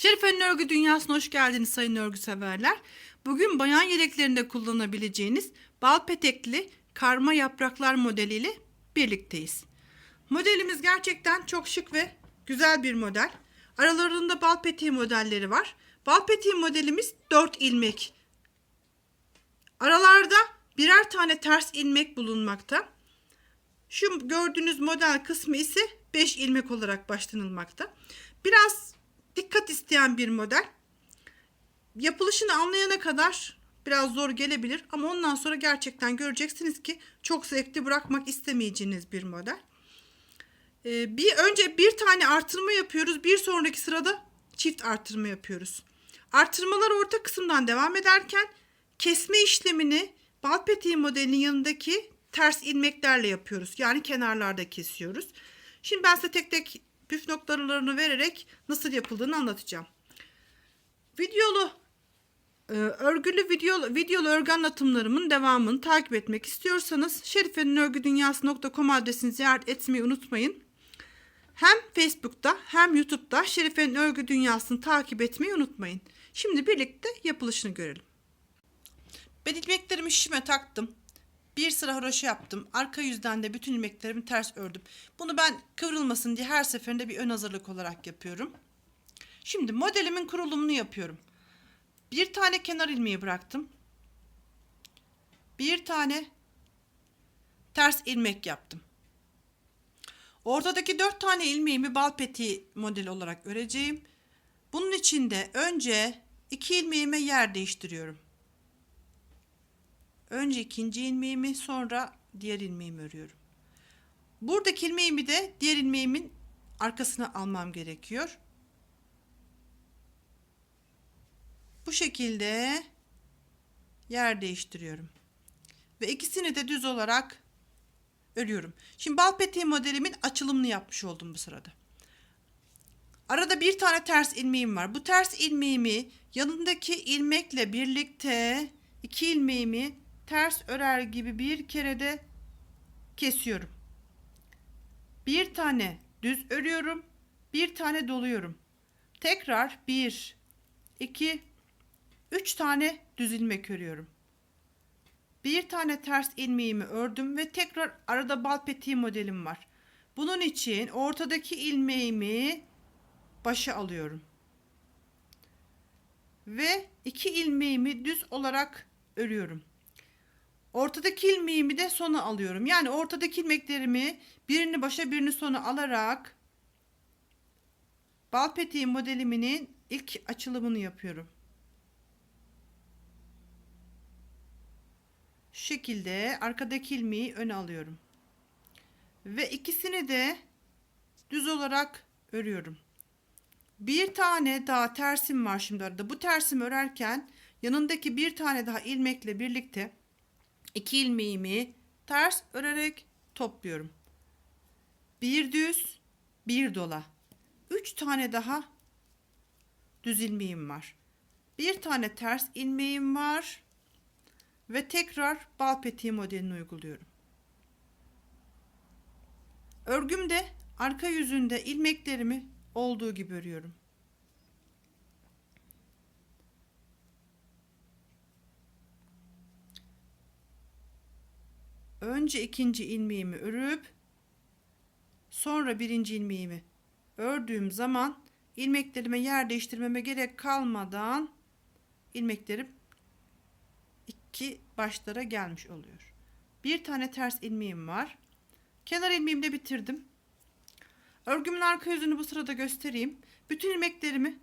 Şerife'nin örgü dünyasına hoş geldiniz sayın örgü severler. Bugün bayan yeleklerinde kullanabileceğiniz bal petekli karma yapraklar modeliyle birlikteyiz. Modelimiz gerçekten çok şık ve güzel bir model. Aralarında bal peteği modelleri var. Bal peteği modelimiz 4 ilmek. Aralarda birer tane ters ilmek bulunmakta. Şu gördüğünüz model kısmı ise 5 ilmek olarak başlanılmakta. Biraz dikkat isteyen bir model. Yapılışını anlayana kadar biraz zor gelebilir ama ondan sonra gerçekten göreceksiniz ki çok zevkli bırakmak istemeyeceğiniz bir model. Ee, bir önce bir tane artırma yapıyoruz. Bir sonraki sırada çift artırma yapıyoruz. Artırmalar orta kısımdan devam ederken kesme işlemini bal peteği modelinin yanındaki ters ilmeklerle yapıyoruz. Yani kenarlarda kesiyoruz. Şimdi ben size tek tek püf noktalarını vererek nasıl yapıldığını anlatacağım. Videolu e, örgülü video, videolu örgü anlatımlarımın devamını takip etmek istiyorsanız şerifeninörgüdünyası.com adresini ziyaret etmeyi unutmayın. Hem Facebook'ta hem YouTube'da Şerife'nin Örgü Dünyası'nı takip etmeyi unutmayın. Şimdi birlikte yapılışını görelim. Ben ilmeklerimi şişime taktım. Bir sıra haroşa yaptım. Arka yüzden de bütün ilmeklerimi ters ördüm. Bunu ben kıvrılmasın diye her seferinde bir ön hazırlık olarak yapıyorum. Şimdi modelimin kurulumunu yapıyorum. Bir tane kenar ilmeği bıraktım. Bir tane ters ilmek yaptım. Ortadaki dört tane ilmeğimi bal peteği modeli olarak öreceğim. Bunun için de önce iki ilmeğime yer değiştiriyorum. Önce ikinci ilmeğimi sonra diğer ilmeğimi örüyorum. Buradaki ilmeğimi de diğer ilmeğimin arkasına almam gerekiyor. Bu şekilde yer değiştiriyorum. Ve ikisini de düz olarak örüyorum. Şimdi bal peteği modelimin açılımını yapmış oldum bu sırada. Arada bir tane ters ilmeğim var. Bu ters ilmeğimi yanındaki ilmekle birlikte iki ilmeğimi ters örer gibi bir kere de kesiyorum. Bir tane düz örüyorum. Bir tane doluyorum. Tekrar bir, iki, üç tane düz ilmek örüyorum. Bir tane ters ilmeğimi ördüm ve tekrar arada bal peteği modelim var. Bunun için ortadaki ilmeğimi başa alıyorum. Ve iki ilmeğimi düz olarak örüyorum. Ortadaki ilmeğimi de sona alıyorum. Yani ortadaki ilmeklerimi birini başa birini sona alarak bal peteği modeliminin ilk açılımını yapıyorum. Şu şekilde arkadaki ilmeği öne alıyorum. Ve ikisini de düz olarak örüyorum. Bir tane daha tersim var şimdi arada. Bu tersimi örerken yanındaki bir tane daha ilmekle birlikte iki ilmeğimi ters örerek topluyorum. Bir düz, bir dola. Üç tane daha düz ilmeğim var. Bir tane ters ilmeğim var ve tekrar bal peteği modelini uyguluyorum. Örgümde arka yüzünde ilmeklerimi olduğu gibi örüyorum. Önce ikinci ilmeğimi örüp sonra birinci ilmeğimi ördüğüm zaman ilmeklerime yer değiştirmeme gerek kalmadan ilmeklerim iki başlara gelmiş oluyor. Bir tane ters ilmeğim var. Kenar ilmeğimi de bitirdim. Örgümün arka yüzünü bu sırada göstereyim. Bütün ilmeklerimi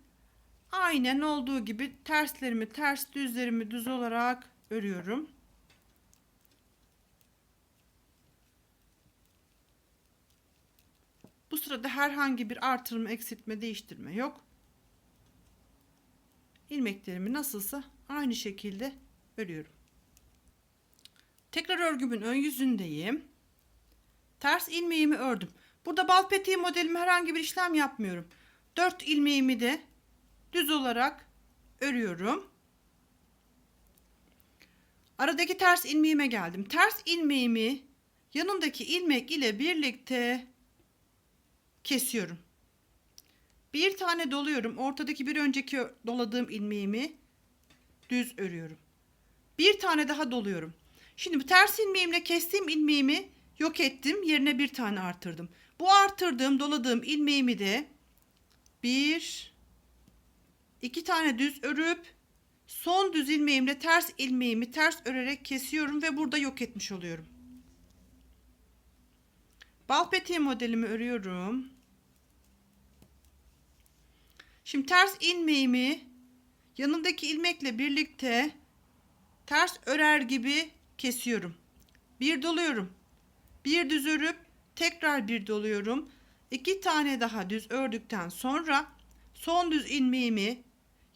aynen olduğu gibi terslerimi ters düzlerimi düz olarak örüyorum. Bu sırada herhangi bir artırma, eksiltme, değiştirme yok. İlmeklerimi nasılsa aynı şekilde örüyorum. Tekrar örgümün ön yüzündeyim. Ters ilmeğimi ördüm. Burada bal peteği modelime herhangi bir işlem yapmıyorum. 4 ilmeğimi de düz olarak örüyorum. Aradaki ters ilmeğime geldim. Ters ilmeğimi yanındaki ilmek ile birlikte kesiyorum. Bir tane doluyorum. Ortadaki bir önceki doladığım ilmeğimi düz örüyorum. Bir tane daha doluyorum. Şimdi bu ters ilmeğimle kestiğim ilmeğimi yok ettim. Yerine bir tane artırdım. Bu artırdığım, doladığım ilmeğimi de bir, iki tane düz örüp son düz ilmeğimle ters ilmeğimi ters örerek kesiyorum ve burada yok etmiş oluyorum. Bal modelimi örüyorum. Şimdi ters ilmeğimi yanındaki ilmekle birlikte ters örer gibi kesiyorum. Bir doluyorum. Bir düz örüp tekrar bir doluyorum. İki tane daha düz ördükten sonra son düz ilmeğimi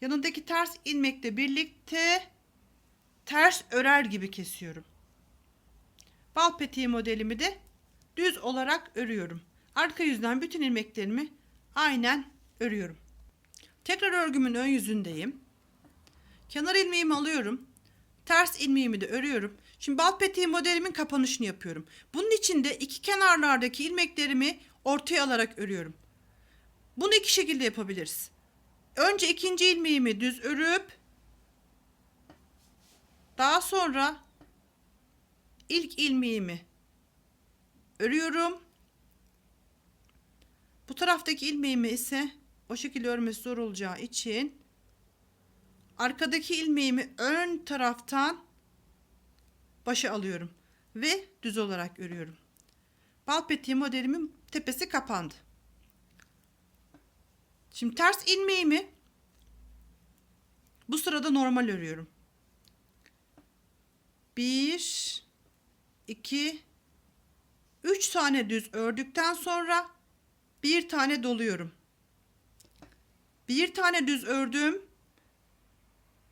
yanındaki ters ilmekle birlikte ters örer gibi kesiyorum. Bal peteği modelimi de düz olarak örüyorum. Arka yüzden bütün ilmeklerimi aynen örüyorum. Tekrar örgümün ön yüzündeyim. Kenar ilmeğimi alıyorum. Ters ilmeğimi de örüyorum. Şimdi bal peteği modelimin kapanışını yapıyorum. Bunun için de iki kenarlardaki ilmeklerimi ortaya alarak örüyorum. Bunu iki şekilde yapabiliriz. Önce ikinci ilmeğimi düz örüp daha sonra ilk ilmeğimi örüyorum. Bu taraftaki ilmeğimi ise o şekilde örmesi zor olacağı için arkadaki ilmeğimi ön taraftan başa alıyorum ve düz olarak örüyorum. Bal modelimin tepesi kapandı. Şimdi ters ilmeğimi bu sırada normal örüyorum. 1 2 3 tane düz ördükten sonra bir tane doluyorum. Bir tane düz ördüm.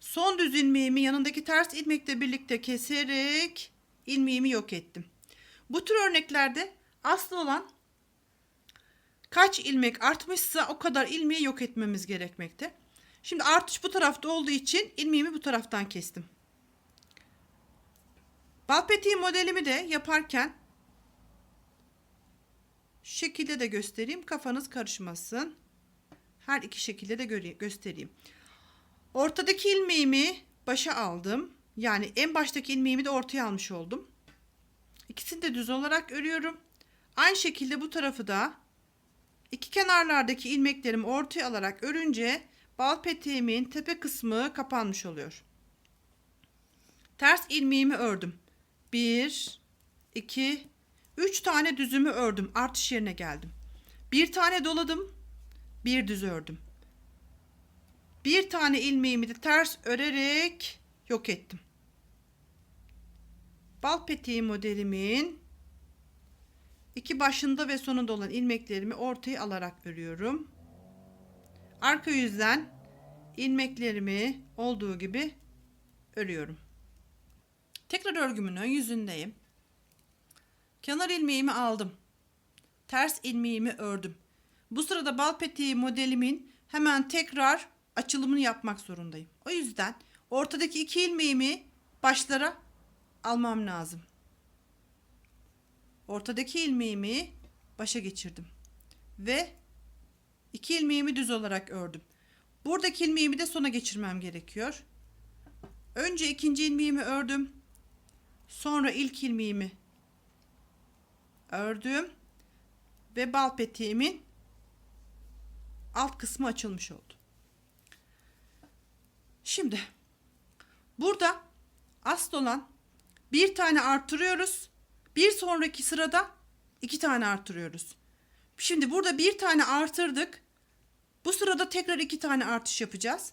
Son düz ilmeğimi yanındaki ters ilmekle birlikte keserek ilmeğimi yok ettim. Bu tür örneklerde aslı olan kaç ilmek artmışsa o kadar ilmeği yok etmemiz gerekmekte. Şimdi artış bu tarafta olduğu için ilmeğimi bu taraftan kestim. Bal peteği modelimi de yaparken şu şekilde de göstereyim kafanız karışmasın. Her iki şekilde de göre- göstereyim. Ortadaki ilmeğimi başa aldım. Yani en baştaki ilmeğimi de ortaya almış oldum. İkisini de düz olarak örüyorum. Aynı şekilde bu tarafı da iki kenarlardaki ilmeklerimi ortaya alarak örünce bal peteğimin tepe kısmı kapanmış oluyor. Ters ilmeğimi ördüm. 1 2 3 tane düzümü ördüm. Artış yerine geldim. Bir tane doladım. Bir düz ördüm. Bir tane ilmeğimi de ters örerek yok ettim. Bal peteği modelimin iki başında ve sonunda olan ilmeklerimi ortaya alarak örüyorum. Arka yüzden ilmeklerimi olduğu gibi örüyorum. Tekrar örgümün ön yüzündeyim. Kenar ilmeğimi aldım. Ters ilmeğimi ördüm. Bu sırada bal peteği modelimin hemen tekrar açılımını yapmak zorundayım. O yüzden ortadaki iki ilmeğimi başlara almam lazım. Ortadaki ilmeğimi başa geçirdim. Ve iki ilmeğimi düz olarak ördüm. Buradaki ilmeğimi de sona geçirmem gerekiyor. Önce ikinci ilmeğimi ördüm. Sonra ilk ilmeğimi ördüm ve bal peteğimin alt kısmı açılmış oldu. Şimdi burada asıl olan bir tane artırıyoruz. Bir sonraki sırada iki tane artırıyoruz. Şimdi burada bir tane artırdık. Bu sırada tekrar iki tane artış yapacağız.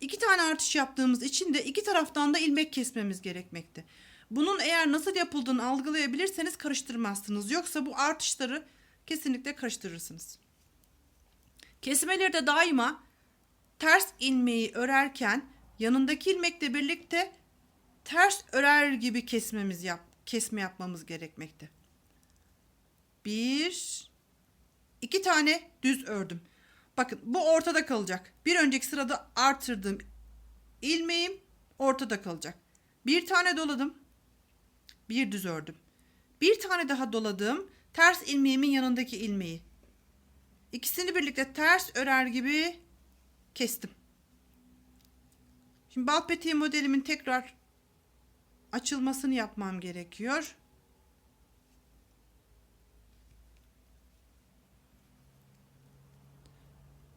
İki tane artış yaptığımız için de iki taraftan da ilmek kesmemiz gerekmekte. Bunun eğer nasıl yapıldığını algılayabilirseniz karıştırmazsınız. Yoksa bu artışları kesinlikle karıştırırsınız. Kesmeleri de daima ters ilmeği örerken yanındaki ilmekle birlikte ters örer gibi kesmemiz yap kesme yapmamız gerekmekte. Bir, iki tane düz ördüm. Bakın bu ortada kalacak. Bir önceki sırada artırdığım ilmeğim ortada kalacak. Bir tane doladım. Bir düz ördüm. Bir tane daha doladım. Ters ilmeğimin yanındaki ilmeği. İkisini birlikte ters örer gibi kestim. Şimdi bal peteği modelimin tekrar açılmasını yapmam gerekiyor.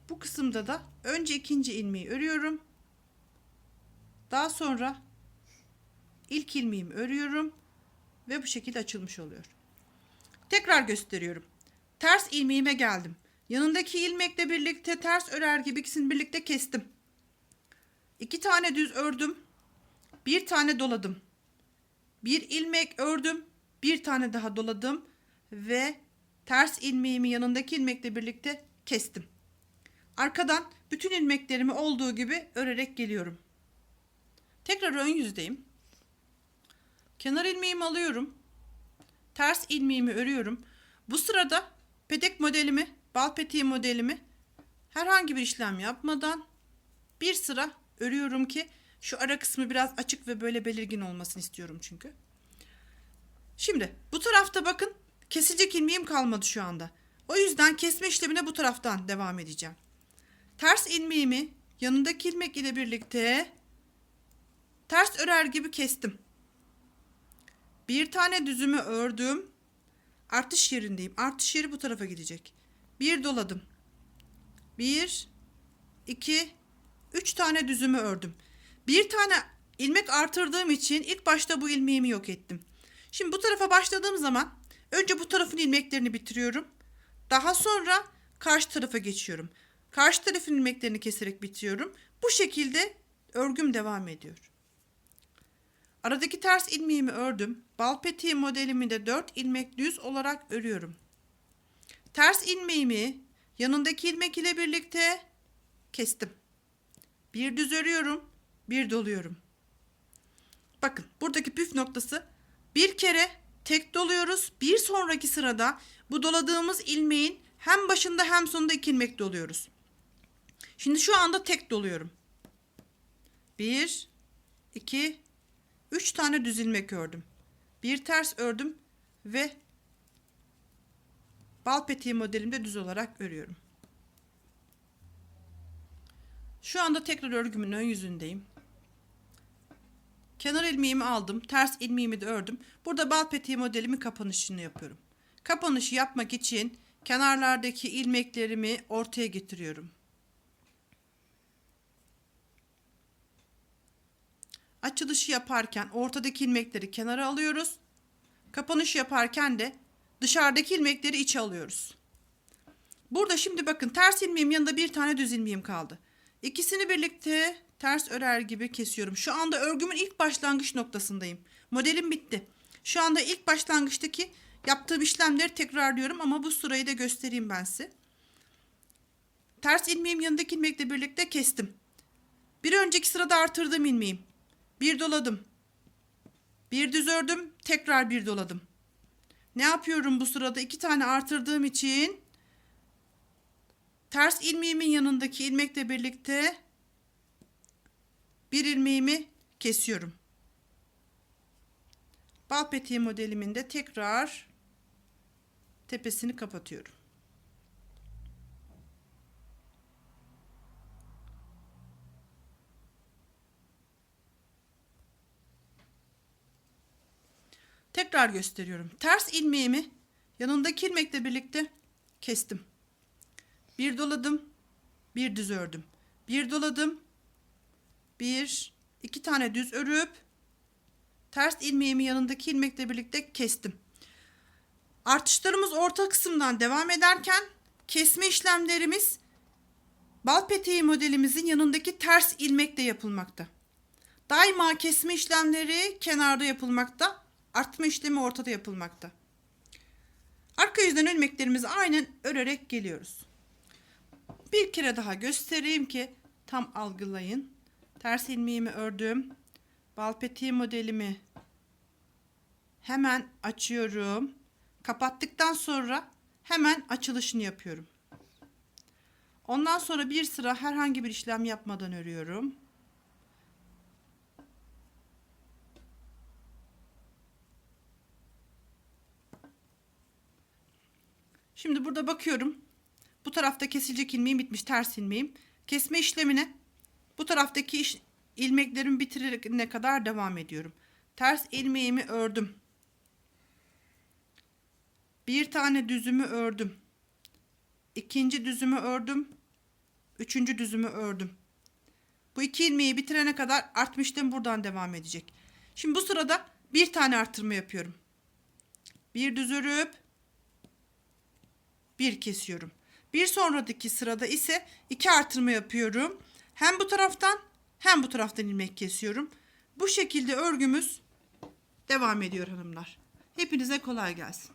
Bu kısımda da önce ikinci ilmeği örüyorum. Daha sonra ilk ilmeğimi örüyorum ve bu şekilde açılmış oluyor. Tekrar gösteriyorum. Ters ilmeğime geldim. Yanındaki ilmekle birlikte ters örer gibi ikisini birlikte kestim. İki tane düz ördüm. Bir tane doladım. Bir ilmek ördüm. Bir tane daha doladım ve ters ilmeğimi yanındaki ilmekle birlikte kestim. Arkadan bütün ilmeklerimi olduğu gibi örerek geliyorum. Tekrar ön yüzdeyim. Kenar ilmeğimi alıyorum. Ters ilmeğimi örüyorum. Bu sırada petek modelimi, bal peteği modelimi herhangi bir işlem yapmadan bir sıra örüyorum ki şu ara kısmı biraz açık ve böyle belirgin olmasını istiyorum çünkü. Şimdi bu tarafta bakın kesilecek ilmeğim kalmadı şu anda. O yüzden kesme işlemine bu taraftan devam edeceğim. Ters ilmeğimi yanındaki ilmek ile birlikte ters örer gibi kestim. Bir tane düzümü ördüm. Artış yerindeyim. Artış yeri bu tarafa gidecek. Bir doladım. Bir, iki, üç tane düzümü ördüm. Bir tane ilmek artırdığım için ilk başta bu ilmeğimi yok ettim. Şimdi bu tarafa başladığım zaman önce bu tarafın ilmeklerini bitiriyorum. Daha sonra karşı tarafa geçiyorum. Karşı tarafın ilmeklerini keserek bitiriyorum. Bu şekilde örgüm devam ediyor. Aradaki ters ilmeğimi ördüm. Bal peteği modelimi de 4 ilmek düz olarak örüyorum. Ters ilmeğimi yanındaki ilmek ile birlikte kestim. Bir düz örüyorum, bir doluyorum. Bakın buradaki püf noktası bir kere tek doluyoruz. Bir sonraki sırada bu doladığımız ilmeğin hem başında hem sonunda iki ilmek doluyoruz. Şimdi şu anda tek doluyorum. Bir, iki, üç tane düz ilmek ördüm. Bir ters ördüm ve bal peteği modelimde düz olarak örüyorum. Şu anda tekrar örgümün ön yüzündeyim. Kenar ilmeğimi aldım. Ters ilmeğimi de ördüm. Burada bal peteği modelimin kapanışını yapıyorum. Kapanışı yapmak için kenarlardaki ilmeklerimi ortaya getiriyorum. Açılışı yaparken ortadaki ilmekleri kenara alıyoruz. Kapanış yaparken de dışarıdaki ilmekleri içe alıyoruz. Burada şimdi bakın ters ilmeğim yanında bir tane düz ilmeğim kaldı. İkisini birlikte ters örer gibi kesiyorum. Şu anda örgümün ilk başlangıç noktasındayım. Modelim bitti. Şu anda ilk başlangıçtaki yaptığım işlemleri tekrarlıyorum ama bu sırayı da göstereyim ben size. Ters ilmeğim yanındaki ilmekle birlikte kestim. Bir önceki sırada artırdığım ilmeğim. Bir doladım. Bir düz ördüm, tekrar bir doladım. Ne yapıyorum bu sırada? İki tane artırdığım için ters ilmeğimin yanındaki ilmekle birlikte bir ilmeğimi kesiyorum. Bal peteği modelimin de tekrar tepesini kapatıyorum. Tekrar gösteriyorum. Ters ilmeğimi yanındaki ilmekle birlikte kestim. Bir doladım, bir düz ördüm. Bir doladım, bir, iki tane düz örüp ters ilmeğimi yanındaki ilmekle birlikte kestim. Artışlarımız orta kısımdan devam ederken kesme işlemlerimiz bal peteği modelimizin yanındaki ters ilmekle yapılmakta. Daima kesme işlemleri kenarda yapılmakta, artma işlemi ortada yapılmakta. Arka yüzden ilmeklerimizi aynen örerek geliyoruz. Bir kere daha göstereyim ki tam algılayın. Ters ilmeğimi ördüm. Bal peteği modelimi hemen açıyorum. Kapattıktan sonra hemen açılışını yapıyorum. Ondan sonra bir sıra herhangi bir işlem yapmadan örüyorum. Şimdi burada bakıyorum. Bu tarafta kesilecek ilmeğim bitmiş. Ters ilmeğim. Kesme işlemine bu taraftaki iş, ilmeklerimi bitirene kadar devam ediyorum. Ters ilmeğimi ördüm. Bir tane düzümü ördüm. İkinci düzümü ördüm. Üçüncü düzümü ördüm. Bu iki ilmeği bitirene kadar artma işlem buradan devam edecek. Şimdi bu sırada bir tane artırma yapıyorum. Bir düz örüp bir kesiyorum. Bir sonraki sırada ise iki artırma yapıyorum. Hem bu taraftan hem bu taraftan ilmek kesiyorum. Bu şekilde örgümüz devam ediyor hanımlar. Hepinize kolay gelsin.